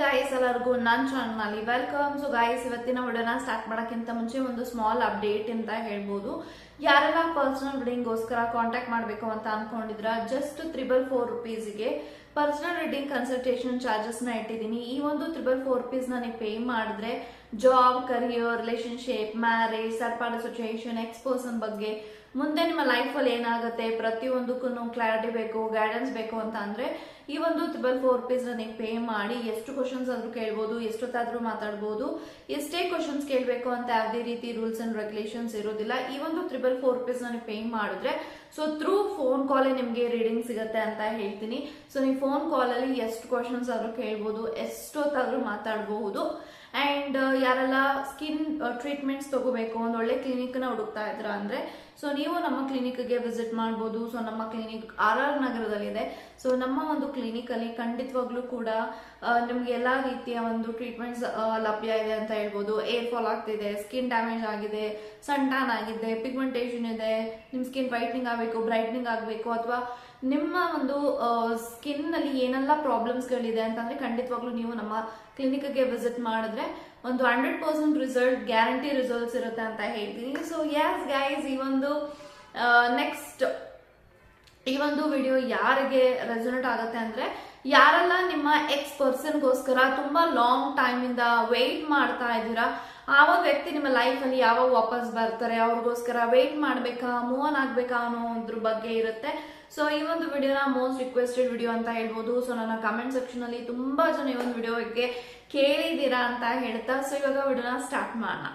Guys ಎಲ್ಲರಿಗೂ ನನ್ನ ಚಾನಲ್ನಲ್ಲಿ ವೆಲ್ಕಮ್ ಸೊ ಗಾಯಸ್ ಇವತ್ತಿನ ವಿಡಿಯೋನ ಸ್ಟಾರ್ಟ್ ಮಾಡೋಕ್ಕಿಂತ ಮುಂಚೆ ಒಂದು ಸ್ಮಾಲ್ ಅಪ್ಡೇಟ್ ಅಂತ ಹೇಳ್ಬೋದು. ಯಾರೆಲ್ಲ ಪರ್ಸನಲ್ ರೀಡಿಂಗ್ಗೋಸ್ಕರ ಕಾಂಟ್ಯಾಕ್ಟ್ ಮಾಡಬೇಕು ಅಂತ ಅನ್ಕೊಂಡಿದ್ರ ಜಸ್ಟ್ ತ್ರಿಬಲ್ ಫೋರ್ ರುಪೀಸ್ಗೆ ಪರ್ಸನಲ್ ರೀಡಿಂಗ್ ಕನ್ಸಲ್ಟೇಷನ್ ಚಾರ್ಜಸ್ನ ಇಟ್ಟಿದ್ದೀನಿ. ಈ ಒಂದು ತ್ರಿಬಲ್ ಫೋರ್ ರುಪೀಸ್ನ ನೀವು ಪೇ ಮಾಡಿದ್ರೆ ಜಾಬ್ ಕರಿಯರ್ ರಿಲೇಶನ್ಶಿಪ್ ಮ್ಯಾರೇಜ್ ಸರ್ಪಾಡ್ ಸಿಚುಯೇಷನ್ ಎಕ್ಸ್ ಪರ್ಸನ್ ಬಗ್ಗೆ ಮುಂದೆ ನಿಮ್ಮ ಲೈಫಲ್ಲಿ ಏನಾಗುತ್ತೆ? ಪ್ರತಿಯೊಂದಕ್ಕೂ ಕ್ಲಾರಿಟಿ ಬೇಕು ಗೈಡೆನ್ಸ್ ಬೇಕು ಅಂತ ಅಂದರೆ ಈ ಒಂದು ತ್ರಿಬಲ್ ಫೋರ್ ರುಪೀಸ್ನ ನೀವು ಪೇ ಮಾಡಿ ಎಷ್ಟು ಕ್ವಶನ್ಸ್ ಆದರೂ ಕೇಳ್ಬೋದು, ಎಷ್ಟೊತ್ತಾದರೂ ಮಾತಾಡ್ಬೋದು, ಎಷ್ಟೇ ಕ್ವಶನ್ಸ್ ಕೇಳಬೇಕು ಅಂತ ಯಾವುದೇ ರೀತಿ ರೂಲ್ಸ್ ಅಂಡ್ ರೆಗ್ಯುಲೇಷನ್ಸ್ ಇರೋದಿಲ್ಲ. ಈ ಒಂದು ತ್ರಿಬಲ್ ಫೋರ್ ರುಪೀಸ್ನ ನೀವು ಪೇ ಮಾಡಿದ್ರೆ ಸೊ ಥ್ರೂ ಫೋನ್ ಕಾಲೇ ನಿಮಗೆ ರೀಡಿಂಗ್ ಸಿಗುತ್ತೆ ಅಂತ ಹೇಳ್ತೀನಿ. ಸೊ ನೀವು ಫೋನ್ ಕಾಲಲ್ಲಿ ಎಷ್ಟು ಕ್ವಶನ್ಸ್ ಆದರೂ ಕೇಳ್ಬೋದು, ಎಷ್ಟೊತ್ತಾದರೂ ಮಾತಾಡಬಹುದು ಅಂಡ್ ಯಾರೆಲ್ಲ ಸ್ಕಿನ್ ಟ್ರೀಟ್ಮೆಂಟ್ಸ್ ತಗೋಬೇಕು, ಒಂದು ಒಳ್ಳೆ ಕ್ಲಿನಿಕ್ನ ಹುಡುಕ್ತಾ ಇದ್ರ ಅಂದರೆ ಸೊ ನೀವು ನಮ್ಮ ಕ್ಲಿನಿಕ್ಗೆ ವಿಸಿಟ್ ಮಾಡ್ಬೋದು. ಸೊ ನಮ್ಮ ಕ್ಲಿನಿಕ್ ಆರ್ ಆರ್ ನಗರದಲ್ಲಿದೆ. ಸೊ ನಮ್ಮ ಒಂದು ಕ್ಲಿನಿಕಲ್ಲಿ ಖಂಡಿತವಾಗ್ಲೂ ಕೂಡ ನಿಮ್ಗೆ ಎಲ್ಲ ರೀತಿಯ ಒಂದು ಟ್ರೀಟ್ಮೆಂಟ್ಸ್ ಲಭ್ಯ ಇದೆ ಅಂತ ಹೇಳ್ಬೋದು. ಏರ್ ಫಾಲ್ ಆಗ್ತಿದೆ ಸ್ಕಿನ್ ಡ್ಯಾಮೇಜ್ ಆಗಿದೆ ಸನ್ ಟ್ಯಾನ್ ಆಗಿದೆ ಪಿಗ್ಮೆಂಟೇಷನ್ ಇದೆ ನಿಮ್ಮ ಸ್ಕಿನ್ ವೈಟ್ನಿಂಗ್ ಆಗಬೇಕು ಬ್ರೈಟ್ನಿಂಗ್ ಆಗಬೇಕು, ಅಥವಾ ನಿಮ್ಮ ಒಂದು ಸ್ಕಿನ್ನಲ್ಲಿ ಏನೆಲ್ಲ ಪ್ರಾಬ್ಲಮ್ಸ್ ಗಳಿದೆ ಅಂತಂದ್ರೆ ಖಂಡಿತವಾಗ್ಲೂ ನೀವು ನಮ್ಮ ಕ್ಲಿನಿಕ್ಗೆ ವಿಸಿಟ್ ಮಾಡಿದ್ರೆ ಒಂದು hundred percent result, guarantee results ಇರುತ್ತೆ ಅಂತ ಹೇಳ್ತೀನಿ. ಸೊ ಯಸ್ ಗೈಸ್ ಈ ಒಂದು ನೆಕ್ಸ್ಟ್ ಈ ಒಂದು ವಿಡಿಯೋ ಯಾರಿಗೆ ರೆಸೊನೇಟ್ ಆಗುತ್ತೆ ಅಂದ್ರೆ ಯಾರೆಲ್ಲ ನಿಮ್ಮ ಎಕ್ಸ್ ಪರ್ಸನ್ಗೋಸ್ಕರ ತುಂಬಾ ಲಾಂಗ್ ಟೈಮ್ ಇಂದ ವೆಯ್ಟ್ ಮಾಡ್ತಾ ಇದ್ದೀರಾ ಆ ವ್ಯಕ್ತಿ ನಿಮ್ಮ ಲೈಫ್ ಅಲ್ಲಿ ಯಾವಾಗ ವಾಪಸ್ ಬರ್ತಾರೆ, ಅವ್ರಿಗೋಸ್ಕರ ವೆಯ್ಟ್ ಮಾಡ್ಬೇಕಾ ಮೂವ್ ಆನ್ ಆಗ್ಬೇಕಾ ಅನ್ನೋದ್ರ ಬಗ್ಗೆ ಇರುತ್ತೆ. ಸೊ ಈ ಒಂದು ವಿಡಿಯೋನ ಮೋಸ್ಟ್ ರಿಕ್ವೆಸ್ಟೆಡ್ ವಿಡಿಯೋ ಅಂತ ಹೇಳ್ಬೋದು. ಸೊ ನನ್ನ ಕಮೆಂಟ್ ಸೆಕ್ಷನ್ ಅಲ್ಲಿ ತುಂಬಾ ಜನ ಈ ಒಂದು ವಿಡಿಯೋಗೆ ಕೇಳಿದ್ದೀರಾ ಅಂತ ಹೇಳ್ತಾ ಸೊ ಇವಾಗ ವಿಡಿಯೋನ ಸ್ಟಾರ್ಟ್ ಮಾಡೋಣ.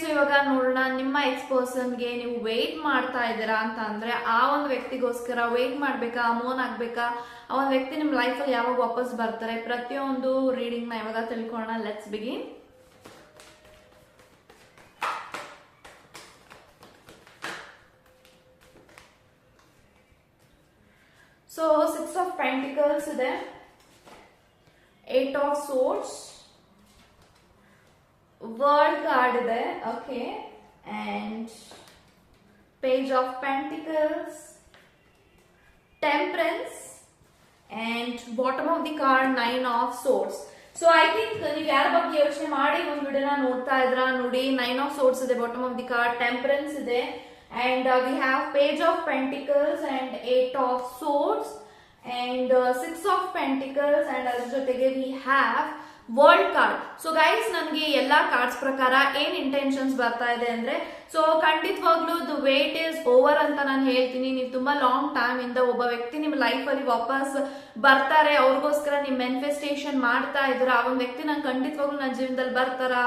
ಸೊ ಇವಾಗ ನೋಡೋಣ, ನಿಮ್ಮ ಎಕ್ಸ್ ಪರ್ಸನ್ಗೆ ನೀವು ವೆಯ್ಟ್ ಮಾಡ್ತಾ ಇದ್ದೀರಾ ಅಂತ ಅಂದ್ರೆ, ಆ ಒಂದು ವ್ಯಕ್ತಿಗೋಸ್ಕರ ವೆಯ್ಟ್ ಮಾಡ್ಬೇಕಾ ಮೋನ್ ಆಗ್ಬೇಕಾ? ಆ ಒಂದು ವ್ಯಕ್ತಿ ನಿಮ್ಮ ಲೈಫಲ್ಲಿ ಯಾವಾಗ ವಾಪಸ್ ಬರ್ತಾರೆ? ಪ್ರತಿಯೊಂದು ರೀಡಿಂಗ್ನ ಇವಾಗ ತಿಳ್ಕೊಳ್ಳೋಣ. Let's begin so six of pentacles ಇದೆ. Eight of swords world card ಇದೆ. Okay and page of pentacles temperance and bottom of the card nine of swords so I think ನೀವು ಯಾರ ಬಗ್ಗೆ ಯೋಚನೆ ಮಾಡಿ, ಒಂದು ವಿಡಿಯೋನ ನೋಡ್ತಾ ಇದ್ರ. ನೋಡಿ ನೈನ್ ಆಫ್ ಸೋರ್ಸ್ ಇದೆ bottom of the card temperance ಇದೆ. And we have page of pentacles and eight of swords and six of pentacles and ಅದ್ರ ಜೊತೆಗೆ we have world card so guys ನಮಗೆ ಎಲ್ಲ ಕಾರ್ಡ್ಸ್ ಪ್ರಕಾರ ಏನು ಇಂಟೆನ್ಷನ್ಸ್ ಬರ್ತಾ ಇದೆ ಅಂದ್ರೆ ಸೊ ಖಂಡಿತವಾಗ್ಲೂ ದ ವೇಟ್ ಇಸ್ ಓವರ್ ಅಂತ ನಾನು ಹೇಳ್ತೀನಿ. ನೀವು ತುಂಬಾ ಲಾಂಗ್ ಟೈಮ್ ಇಂದ ಒಬ್ಬ ವ್ಯಕ್ತಿ ನಿಮ್ಮ ಲೈಫ್ ಅಲ್ಲಿ ವಾಪಸ್ ಬರ್ತಾರೆ, ಅವ್ರಿಗೋಸ್ಕರ ನೀವು ಮ್ಯಾನಿಫೆಸ್ಟೇಷನ್ ಮಾಡ್ತಾ ಇದ್ರ ಆ ಒಂದು ವ್ಯಕ್ತಿ ನಂಗೆ ಖಂಡಿತವಾಗ್ಲೂ ನನ್ನ ಜೀವನದಲ್ಲಿ ಬರ್ತಾರಾ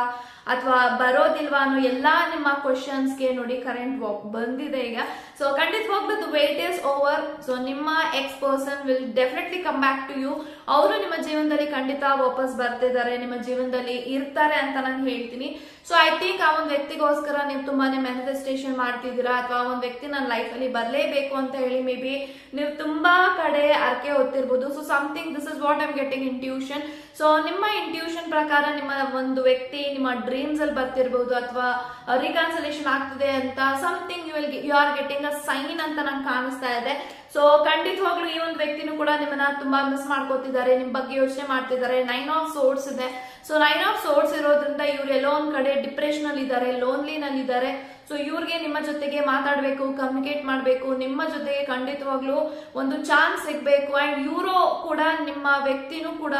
ಅಥವಾ ಬರೋದಿಲ್ವಾ ಅನ್ನೋ ಎಲ್ಲಾ ನಿಮ್ಮ ಕ್ವಶನ್ಸ್ಗೆ ನೋಡಿ ಕರೆಂಟ್ ಬಂದಿದೆ ಈಗ. ಸೊ ಖಂಡಿತವಾಗ್ಲೂ the wait is over so ನಿಮ್ಮ ex person will definitely come back to you ಅವರು ನಿಮ್ಮ ಜೀವನದಲ್ಲಿ ಖಂಡಿತ ವಾಪಸ್ ಬರ್ತಿದ್ದಾರೆ, ನಿಮ್ಮ ಜೀವನದಲ್ಲಿ ಇರ್ತಾರೆ ಅಂತ ನಾನು ಹೇಳ್ತೀನಿ. ಸೊ ಐ ಥಿಂಕ್ ಆ ಒಂದು ವ್ಯಕ್ತಿಗೋಸ್ಕರ ನೀವು ತುಂಬಾನೇ ಮ್ಯಾನಿಫೆಸ್ಟೇಷನ್ ಮಾಡ್ತಿದ್ದೀರಾ? ಅಥವಾ ಒಂದು ವ್ಯಕ್ತಿ ನನ್ನ ಲೈಫ್ ಅಲ್ಲಿ ಬರಲೇಬೇಕು ಅಂತ ಹೇಳಿ ಮೇ ಬಿ ನೀವು ತುಂಬಾ ಕಡೆ ಅರ್ಕೆ ಓದ್ತಿರ್ಬೋದು so something this is what I'm getting intuition so ನಿಮ್ಮ ಇಂಟ್ಯೂಷನ್ ಪ್ರಕಾರ ನಿಮ್ಮ ಒಂದು ವ್ಯಕ್ತಿ ನಿಮ್ಮ ಡ್ರೀಮ್ಸ್ ಅಲ್ಲಿ ಬರ್ತಿರ್ಬೋದು ಅಥವಾ ರಿಕನ್ಸಲೇಷನ್ ಆಗ್ತಿದೆ ಅಂತ something you will you are getting a sign ಅಂತ ನಂಗೆ ಕಾಣಿಸ್ತಾ ಇದೆ. ಸೊ ಖಂಡಿತವಾಗ್ಲೂ ಈ ಒಂದು ವ್ಯಕ್ತಿನೂ ಕೂಡ ನಿಮ್ಮನ್ನ ತುಂಬಾ ಮಿಸ್ ಮಾಡ್ಕೋತಿದ್ದಾರೆ. ನಿಮ್ ಬಗ್ಗೆ ಯೋಚನೆ ಮಾಡ್ತಿದ್ದಾರೆ. ನೈನ್ ಆಫ್ ಸೋರ್ಸ್ ಇದೆ. ಸೊ ನೈನ್ ಆಫ್ ಸೋರ್ಸ್ ಇರೋದ್ರಿಂದ ಇವ್ರು ಎಲ್ಲೋ ಒಂದ್ ಕಡೆ ಡಿಪ್ರೆಷನ್ ಅಲ್ಲಿ ಇದ್ದಾರೆ ಲೋನ್ಲಿ ನಲ್ಲಿ ಇದ್ದಾರೆ ಸೊ ಇವ್ರಿಗೆ ನಿಮ್ಮ ಜೊತೆಗೆ ಮಾತಾಡಬೇಕು ಕಮ್ಯುನಿಕೇಟ್ ಮಾಡಬೇಕು, ನಿಮ್ಮ ಜೊತೆಗೆ ಖಂಡಿತವಾಗ್ಲೂ ಒಂದು ಚಾನ್ಸ್ ಸಿಗ್ಬೇಕು. ಅಂಡ್ ಇವರು ಕೂಡ ನಿಮ್ಮ ವ್ಯಕ್ತಿನೂ ಕೂಡ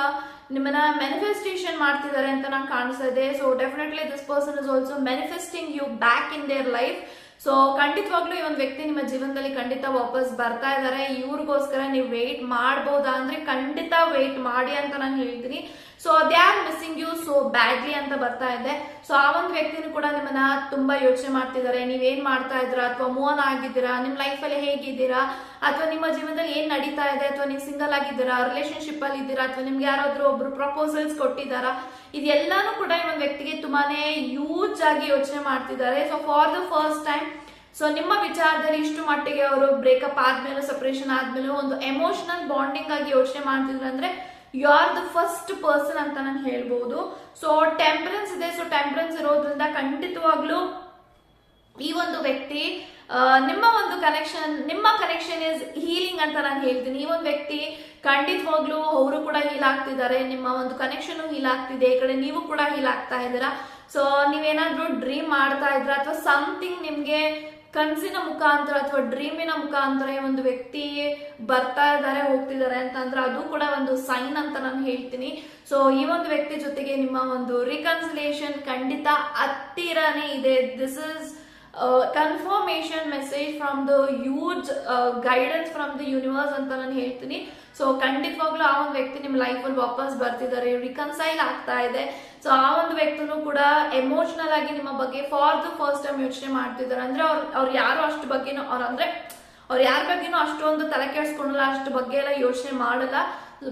ನಿಮ್ಮನ್ನ ಮ್ಯಾನಿಫೆಸ್ಟೇಷನ್ ಮಾಡ್ತಿದ್ದಾರೆ ಅಂತ ನಂಗೆ ಕಾಣಿಸ್ತಾ ಇದೆ. So definitely this person is also manifesting you back in their life so ಖಂಡಿತವಾಗ್ಲೂ ಈ ಒಂದು ವ್ಯಕ್ತಿ ನಿಮ್ಮ ಜೀವನದಲ್ಲಿ ಖಂಡಿತ ವಾಪಸ್ ಬರ್ತಾ ಇದ್ದಾರೆ ಇವ್ರಿಗೋಸ್ಕರ ನೀವು ವೆಯ್ಟ್ ಮಾಡ್ಬೋದಾ ಅಂದ್ರೆ ಖಂಡಿತ ವೆಯ್ಟ್ ಮಾಡಿ ಅಂತ ನಾನು ಹೇಳ್ತೀನಿ. So they are missing you so badly ಅಂತ ಬರ್ತಾ ಇದೆ. ಸೊ ಆ ಒಂದು ವ್ಯಕ್ತಿನೂ ಕೂಡ ನಿಮ್ಮನ್ನ ತುಂಬಾ ಯೋಚನೆ ಮಾಡ್ತಿದ್ದಾರೆ. ನೀವೇನ್ ಮಾಡ್ತಾ ಇದ್ದೀರಾ? ಅಥವಾ ಮೋನ್ ಆಗಿದ್ದೀರಾ? ನಿಮ್ ಲೈಫ್ ಅಲ್ಲಿ ಹೇಗಿದ್ದೀರಾ? ಅಥವಾ ನಿಮ್ಮ ಜೀವನದಲ್ಲಿ ಏನ್ ನಡೀತಾ ಇದೆ? ಅಥವಾ ನೀವು ಸಿಂಗಲ್ ಆಗಿದ್ದೀರಾ? ರಿಲೇಶನ್ಶಿಪ್ ಅಲ್ಲಿ ಇದ್ದೀರಾ? ಅಥವಾ ನಿಮ್ಗೆ ಯಾರಾದ್ರೂ ಒಬ್ರು ಪ್ರಪೋಸಲ್ಸ್ ಕೊಟ್ಟಿದ್ದಾರಾ? ಇದೆಲ್ಲಾನು ಕೂಡ ಈ ಒಂದು ವ್ಯಕ್ತಿಗೆ ತುಂಬಾನೇ ಯೂಜ್ ಆಗಿ ಯೋಚನೆ ಮಾಡ್ತಿದ್ದಾರೆ. So for the first time so ನಿಮ್ಮ ವಿಚಾರದಲ್ಲಿ ಇಷ್ಟು ಮಟ್ಟಿಗೆ ಅವರು ಬ್ರೇಕಪ್ ಆದ್ಮೇಲೆ ಸಪರೇಷನ್ ಆದ್ಮೇಲೆ ಒಂದು ಎಮೋಷನಲ್ ಬಾಂಡಿಂಗ್ ಆಗಿ ಯೋಚನೆ ಮಾಡ್ತಿದ್ರು ಅಂದ್ರೆ you are the first person ಅಂತ ನಾನು ಹೇಳ್ಬಹುದು ಸೊ ಟೆಂಪರೆನ್ಸ್ ಇದೆ. ಸೊ ಟೆಂಪರೆನ್ಸ್ ಇರೋದ್ರಿಂದ ಖಂಡಿತವಾಗ್ಲೂ ಈ ಒಂದು ವ್ಯಕ್ತಿ ನಿಮ್ಮ ಒಂದು ಕನೆಕ್ಷನ್ ನಿಮ್ಮ ಕನೆಕ್ಷನ್ ಇಸ್ ಹೀಲಿಂಗ್ ಅಂತ ನಾನು ಹೇಳ್ತೀನಿ. ಈ ಒಂದು ವ್ಯಕ್ತಿ ಖಂಡಿತವಾಗ್ಲೂ ಅವರು ಕೂಡ ಹೀಲ್ ಆಗ್ತಿದ್ದಾರೆ. ನಿಮ್ಮ ಒಂದು ಕನೆಕ್ಷನ್ ಹೀಲ್ ಆಗ್ತಿದೆ. ಈ ಕಡೆ ನೀವು ಕೂಡ ಹೀಲ್ ಆಗ್ತಾ ಇದ್ದೀರಾ. ಸೊ ನೀವೇನಾದ್ರೂ ಡ್ರೀಮ್ ಮಾಡ್ತಾ ಇದ್ರ ಅಥವಾ ಸಮಥಿಂಗ್ ನಿಮ್ಗೆ ಕನ್ಸಿನ ಮುಖಾಂತರ ಅಥವಾ ಡ್ರೀಮಿನ ಮುಖಾಂತರ ಒಂದು ವ್ಯಕ್ತಿ ಬರ್ತಾ ಇದ್ದಾರೆ, ಹೋಗ್ತಿದ್ದಾರೆ ಅಂತಂದ್ರೆ ಅದು ಕೂಡ ಒಂದು ಸೈನ್ ಅಂತ ನಾನು ಹೇಳ್ತೀನಿ. ಸೊ ಈ ಒಂದು ವ್ಯಕ್ತಿ ಜೊತೆಗೆ ನಿಮ್ಮ ಒಂದು ರಿಕನ್ಸಿಲೇಷನ್ ಖಂಡಿತ ಹತ್ತಿರನೇ ಇದೆ. This is confirmation message from the huge guidance from the universe ಅಂತ ನಾನು ಹೇಳ್ತೀನಿ. ಸೊ ಖಂಡಿತವಾಗ್ಲೂ ಆ ಒಂದು ವ್ಯಕ್ತಿ ನಿಮ್ಮ ಲೈಫಲ್ಲಿ ವಾಪಸ್ ಬರ್ತಿದ್ದಾರೆ. ರಿಕನ್ಸೈಲ್ ಆಗ್ತಾ ಇದೆ. ಸೊ ಆ ಒಂದು ವ್ಯಕ್ತಿನೂ ಕೂಡ ಎಮೋಷನಲ್ ಆಗಿ ನಿಮ್ಮ ಬಗ್ಗೆ ಫಾರ್ ದ ಫಸ್ಟ್ ಟೈಮ್ ಯೋಚನೆ ಮಾಡ್ತಿದ್ದಾರೆ. ಅಂದ್ರೆ ಅವ್ರು ಅವ್ರು ಯಾರು ಅಷ್ಟು ಬಗ್ಗೆನೂ, ಅವ್ರ ಅಂದ್ರೆ ಅವ್ರು ಯಾರ ಬಗ್ಗೆನೂ ಅಷ್ಟೊಂದು ತಲೆ ಕೆಡ್ಸ್ಕೊಳಲ್ಲ, ಅಷ್ಟು ಬಗ್ಗೆ ಎಲ್ಲ ಯೋಚನೆ ಮಾಡಲ್ಲ.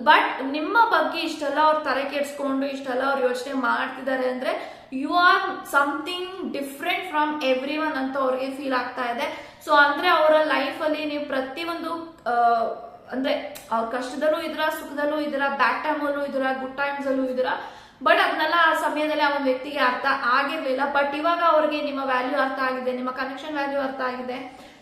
ಬಟ್ ನಿಮ್ಮ ಬಗ್ಗೆ ಇಷ್ಟೆಲ್ಲ ಅವ್ರು ತಲೆ ಕೆಡ್ಸ್ಕೊಂಡು ಇಷ್ಟೆಲ್ಲ ಅವ್ರು ಯೋಚನೆ ಮಾಡ್ತಿದ್ದಾರೆ ಅಂದ್ರೆ you are something different from everyone ಅಂತ ಅವ್ರಿಗೆ ಫೀಲ್ ಆಗ್ತಾ ಇದೆ. ಸೊ ಅಂದ್ರೆ ಅವರ ಲೈಫಲ್ಲಿ ನೀವು ಪ್ರತಿಯೊಂದು ಅಂದ್ರೆ ಅವ್ರ ಕಷ್ಟದಲ್ಲೂ ಇದ್ರ ಸುಖದಲ್ಲೂ ಇದ್ರ ಬ್ಯಾಡ್ ಟೈಮಲ್ಲೂ ಇದ್ರ ಗುಡ್ ಟೈಮ್ಸ್ ಅಲ್ಲೂ ಇದ್ರ ಬಟ್ ಅದನ್ನೆಲ್ಲ ಆ ಸಮಯದಲ್ಲಿ ಆ ಒಂದು ವ್ಯಕ್ತಿಗೆ ಅರ್ಥ ಆಗಿರ್ಲಿಲ್ಲ. ಬಟ್ ಇವಾಗ ಅವ್ರಿಗೆ ನಿಮ್ಮ ವ್ಯಾಲ್ಯೂ ಅರ್ಥ ಆಗಿದೆ, ನಿಮ್ಮ ಕನೆಕ್ಷನ್ ವ್ಯಾಲ್ಯೂ ಅರ್ಥ ಆಗಿದೆ.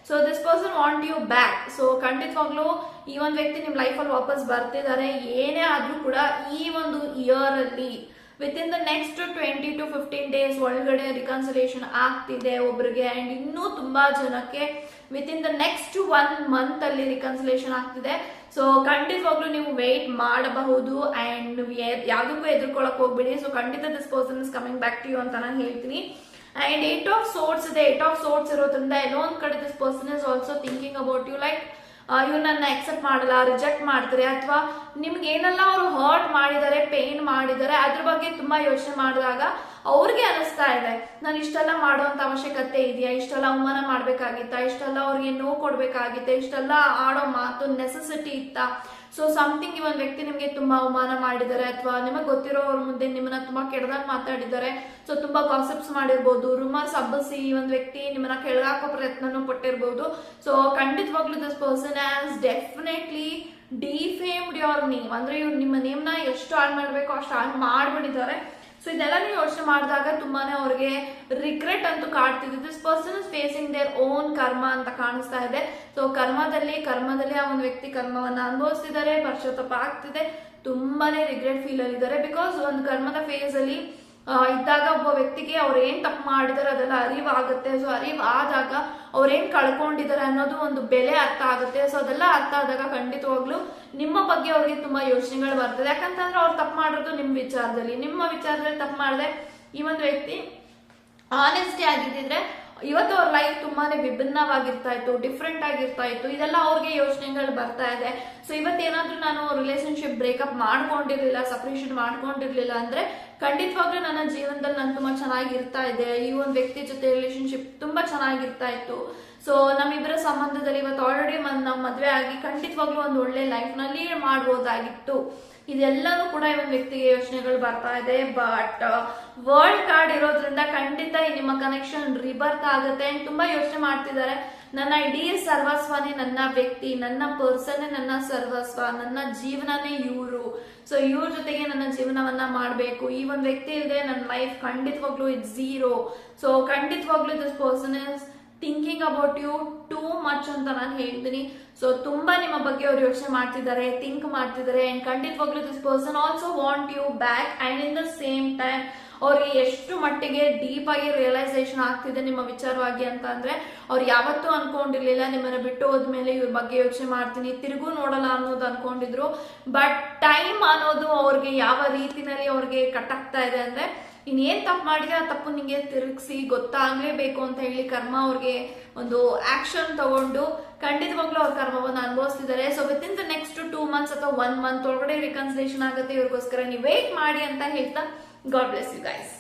So this person want you back so ಖಂಡಿತವಾಗ್ಲೂ ಈ ಒಂದು ವ್ಯಕ್ತಿ ನಿಮ್ಮ ಲೈಫಲ್ಲಿ ವಾಪಸ್ ಬರ್ತಿದ್ದಾರೆ. ಏನೇ ಆದ್ರೂ ಕೂಡ ಈ ಒಂದು ಇಯರ್ ಅಲ್ಲಿ within the next twenty to fifteen days ಒಳಗಡೆ ರಿಕನ್ಸಿಲೇಷನ್ ಆಗ್ತಿದೆ ಒಬ್ರಿಗೆ. ಆ್ಯಂಡ್ ಇನ್ನೂ ತುಂಬ ಜನಕ್ಕೆ within the next one month ಅಲ್ಲಿ ರಿಕನ್ಸಿಲೇಷನ್ ಆಗ್ತಿದೆ. ಸೊ ಖಂಡಿತವಾಗ್ಲೂ ನೀವು ವೇಟ್ ಮಾಡಬಹುದು ಆ್ಯಂಡ್ ಯಾವ್ದಕ್ಕೂ ಎದುರ್ಕೊಳಕ್ ಹೋಗ್ಬೇಡಿ. ಸೊ ಖಂಡಿತ this person is coming back to you ಅಂತ ನಾನು ಹೇಳ್ತೀನಿ. ಆ್ಯಂಡ್ ಏಟ್ ಆಫ್ ಸೋರ್ಟ್ಸ್ ಇದೆ. ಏಟ್ ಆಫ್ ಸೋರ್ಟ್ಸ್ ಇರೋದ್ರಿಂದ ಎಲ್ಲೋ ಒಂದು ಕಡೆ this person is also thinking about you like ಇವ್ರು ನನ್ನ ಅಕ್ಸೆಪ್ಟ್ ಮಾಡಲ್ಲ ರಿಜೆಕ್ಟ್ ಮಾಡ್ತಾರೆ, ಅಥವಾ ನಿಮ್ಗೆ ಏನೆಲ್ಲ ಅವರು ಹರ್ಟ್ ಮಾಡಿದ್ದಾರೆ ಪೇನ್ ಮಾಡಿದ್ದಾರೆ, ಅದ್ರ ಬಗ್ಗೆ ತುಂಬಾ ಯೋಚನೆ ಮಾಡಿದಾಗ ಅವ್ರಿಗೆ ಅನಿಸ್ತಾ ಇದೆ, ನಾನು ಇಷ್ಟೆಲ್ಲ ಮಾಡುವಂತ ಅವಶ್ಯಕತೆ ಇದೆಯಾ? ಇಷ್ಟೆಲ್ಲ ಅವಮಾನ ಮಾಡ್ಬೇಕಾಗಿತ್ತಾ? ಇಷ್ಟೆಲ್ಲ ಅವ್ರಿಗೆ ನೋವು ಕೊಡ್ಬೇಕಾಗಿತ್ತ? ಇಷ್ಟೆಲ್ಲ ಆಡೋ ಮಾತು ನೆಸೆಸಿಟಿ ಇತ್ತಾ? ಸೊ ಸಮಥಿಂಗ್ ಈ ಒಂದು ವ್ಯಕ್ತಿ ನಿಮಗೆ ತುಂಬಾ ಅವಮಾನ ಮಾಡಿದ್ದಾರೆ ಅಥವಾ ನಿಮಗೆ ಗೊತ್ತಿರೋವ್ರ ಮುಂದೆ ನಿಮ್ಮನ್ನ ತುಂಬಾ ಕೆಡದಾಗ ಮಾತಾಡಿದ್ದಾರೆ. ಸೊ ತುಂಬಾ ಕಾನ್ಸೆಪ್ಟ್ಸ್ ಮಾಡಿರ್ಬೋದು ರೂಮರ್ಸ್ ಹಬ್ಬಸಿ ಈ ಒಂದು ವ್ಯಕ್ತಿ ನಿಮ್ಮನ್ನ ಕೆಳಗಾಕೋ ಪ್ರಯತ್ನನೂ ಪಟ್ಟಿರ್ಬೋದು ಸೊ ಖಂಡಿತವಾಗ್ಲೂ this person has definitely defamed your name ಅಂದ್ರೆ ಇವ್ರು ನಿಮ್ಮ ನೇಮ್ನ ಎಷ್ಟು ಹಾಳು ಮಾಡಬೇಕು ಅಷ್ಟು ಹಾಳು ಮಾಡ್ಬಿಟ್ಟಿದ್ದಾರೆ. ಸೊ ನೀವು ಯೋಚನೆ ಮಾಡಿದಾಗ ತುಂಬಾನೇ ಅವ್ರಿಗೆ ರಿಗ್ರೆಟ್ ಅಂತೂ ಕಾಡ್ತಿದೆ this person is facing their own karma ಅಂತ ಕಾಣಿಸ್ತಾ ಇದೆ. ಸೊ ಕರ್ಮದಲ್ಲಿ ಕರ್ಮದಲ್ಲಿ ಆ ಒಂದು ವ್ಯಕ್ತಿ ಕರ್ಮವನ್ನ ಅನುಭವಿಸ್ತಿದ್ದಾರೆ, ಪಶ್ಚಾತ್ತಾಪ ಆಗ್ತಿದೆ. ತುಂಬಾನೇ ರಿಗ್ರೆಟ್ ಫೀಲ್ ಅಲ್ಲಿದ್ದಾರೆ. ಬಿಕಾಸ್ ಒಂದು ಕರ್ಮದ ಫೇಸ್ ಅಲ್ಲಿ ಇದ್ದಾಗ ಒಬ್ಬ ವ್ಯಕ್ತಿಗೆ ಅವ್ರು ಏನ್ ತಪ್ಪು ಮಾಡಿದಾರೆ, ಅದೆಲ್ಲ ಅರಿವಾಗುತ್ತೆ. ಸೊ ಅರಿವು ಆದಾಗ ಅವ್ರೇನ್ ಕಳ್ಕೊಂಡಿದ್ದಾರೆ ಅನ್ನೋದು ಒಂದು ಬೆಲೆ ಅರ್ಥ ಆಗುತ್ತೆ. ಸೊ ಅದೆಲ್ಲ ಅರ್ಥ ಆದಾಗ ಖಂಡಿತವಾಗ್ಲೂ ನಿಮ್ಮ ಬಗ್ಗೆ ಅವ್ರಿಗೆ ತುಂಬಾ ಯೋಚನೆಗಳು ಬರ್ತದೆ. ಯಾಕಂತಂದ್ರೆ ಅವ್ರು ತಪ್ಪು ಮಾಡಿರೋದು ನಿಮ್ ವಿಚಾರದಲ್ಲಿ. ನಿಮ್ಮ ವಿಚಾರದಲ್ಲಿ ತಪ್ಪು ಮಾಡಿದೆ ಈ ಒಂದು ವ್ಯಕ್ತಿ ಆನೆಸ್ಟಿ ಆಗಿದ್ದಿದ್ರೆ ಇವತ್ತು ಅವ್ರ ಲೈಫ್ ತುಂಬಾನೇ ವಿಭಿನ್ನವಾಗಿರ್ತಾ ಇತ್ತು ಡಿಫ್ರೆಂಟ್ ಆಗಿರ್ತಾ ಇತ್ತು. ಇದೆಲ್ಲ ಅವ್ರಿಗೆ ಯೋಚನೆಗಳು ಬರ್ತಾ ಇದೆ. ಸೊ ಇವತ್ತೇನಾದ್ರೂ ನಾನು ರಿಲೇಶನ್ಶಿಪ್ ಬ್ರೇಕಪ್ ಮಾಡ್ಕೊಂಡಿರ್ಲಿಲ್ಲ ಸಪ್ರೇಷನ್ ಮಾಡ್ಕೊಂಡಿರ್ಲಿಲ್ಲ ಅಂದ್ರೆ ಖಂಡಿತವಾಗ್ಲೂ ನನ್ನ ಜೀವನದಲ್ಲಿ ನಾನು ತುಂಬಾ ಚೆನ್ನಾಗಿರ್ತಾ ಇದೆ. ಈ ಒಂದು ವ್ಯಕ್ತಿ ಜೊತೆ ರಿಲೇಶನ್ಶಿಪ್ ತುಂಬಾ ಚೆನ್ನಾಗಿರ್ತಾ ಇತ್ತು. ಸೊ ನಮ್ಮಿಬ್ಬರ ಸಂಬಂಧದಲ್ಲಿ ಇವತ್ತು ಆಲ್ರೆಡಿ ನಮ್ಮ ಮದುವೆ ಆಗಿ ಖಂಡಿತವಾಗ್ಲೂ ಒಂದು ಒಳ್ಳೆ ಲೈಫ್ನಲ್ಲಿ ಮಾಡ್ಬೋದಾಗಿತ್ತು. ಇದೆಲ್ಲನೂ ಕೂಡ ಈ ಒಂದು ವ್ಯಕ್ತಿಗೆ ಯೋಚನೆಗಳು ಬರ್ತಾ ಇದೆ. ಬಟ್ ವರ್ಲ್ಡ್ ಕಾರ್ಡ್ ಇರೋದ್ರಿಂದ ಖಂಡಿತ ನಿಮ್ಮ ಕನೆಕ್ಷನ್ ರಿಬರ್ತ್ ಆಗುತ್ತೆ ತುಂಬಾ ಯೋಚನೆ ಮಾಡ್ತಿದ್ದಾರೆ. ನನ್ನ ಇಡೀ ಸರ್ವಸ್ವನೇ ನನ್ನ ವ್ಯಕ್ತಿ, ನನ್ನ ಪರ್ಸನ್ ನನ್ನ ಸರ್ವಸ್ವ, ನನ್ನ ಜೀವನನೇ ಇವರು. ಸೊ ಇವ್ರ ಜೊತೆಗೆ ನನ್ನ ಜೀವನವನ್ನ ಮಾಡಬೇಕು. ಈ ಒಂದು ವ್ಯಕ್ತಿ ಇಲ್ಲದೆ ನನ್ನ ಲೈಫ್ ಖಂಡಿತವಾಗ್ಲೂ ಇಟ್ ಝೀರೋ ಸೊ ಖಂಡಿತವಾಗ್ಲೂ this person is thinking about you too much ಅಂತ ನಾನು ಹೇಳ್ತೀನಿ. ಸೊ ತುಂಬಾ ನಿಮ್ಮ ಬಗ್ಗೆ ಅವ್ರು ಯೋಚನೆ ಮಾಡ್ತಿದ್ದಾರೆ ಥಿಂಕ್ ಮಾಡ್ತಿದ್ದಾರೆ ಅಂಡ್ ಖಂಡಿತವಾಗ್ಲೂ this person also want you back and in the same time ಅವ್ರಿಗೆ ಎಷ್ಟು ಮಟ್ಟಿಗೆ ಡೀಪ್ ಆಗಿ ರಿಯಲೈಸೇಷನ್ ಆಗ್ತಿದೆ ನಿಮ್ಮ ವಿಚಾರವಾಗಿ ಅಂತ ಅಂದ್ರೆ, ಅವ್ರು ಯಾವತ್ತೂ ಅನ್ಕೊಂಡಿರ್ಲಿಲ್ಲ, ನಿಮ್ಮನ್ನ ಬಿಟ್ಟು ಹೋದ್ಮೇಲೆ ಇವ್ರ ಬಗ್ಗೆ ಯೋಚನೆ ಮಾಡ್ತೀನಿ, ತಿರುಗೂ ನೋಡಲ್ಲ ಅನ್ನೋದು ಅನ್ಕೊಂಡಿದ್ರು. ಬಟ್ ಟೈಮ್ ಅನ್ನೋದು ಅವ್ರಿಗೆ ಯಾವ ರೀತಿನಲ್ಲಿ ಅವ್ರಿಗೆ ಕಟ್ಟಾಗ್ತಾ ಇದೆ ಅಂದ್ರೆ, ಇನ್ನೇನ್ ತಪ್ಪು ಮಾಡಿದ್ರೆ ಆ ತಪ್ಪು ನಿಂಗೆ ತಿರುಗಿಸಿ ಗೊತ್ತಾಗ್ಲೇಬೇಕು ಅಂತ ಹೇಳಿ ಕರ್ಮ ಅವ್ರಿಗೆ ಒಂದು ಆಕ್ಷನ್ ತಗೊಂಡು ಖಂಡಿತವಾಗ್ಲೂ ಅವ್ರ ಕರ್ಮವನ್ನು ಅನುಭವಿಸ್ತಿದ್ದಾರೆ. So within the next two months ಅಥವಾ ಒನ್ ಮಂತ್ ಒಳಗಡೆ ರಿಕನ್ಸಿಲೇಷನ್ ಆಗುತ್ತೆ. ಇವ್ರಿಗೋಸ್ಕರ ನೀವು ವೇಟ್ ಮಾಡಿ ಅಂತ ಹೇಳ್ತಾ ಗಾಡ್ ಬ್ಲೆಸ್ ಯು ಗೈಸ್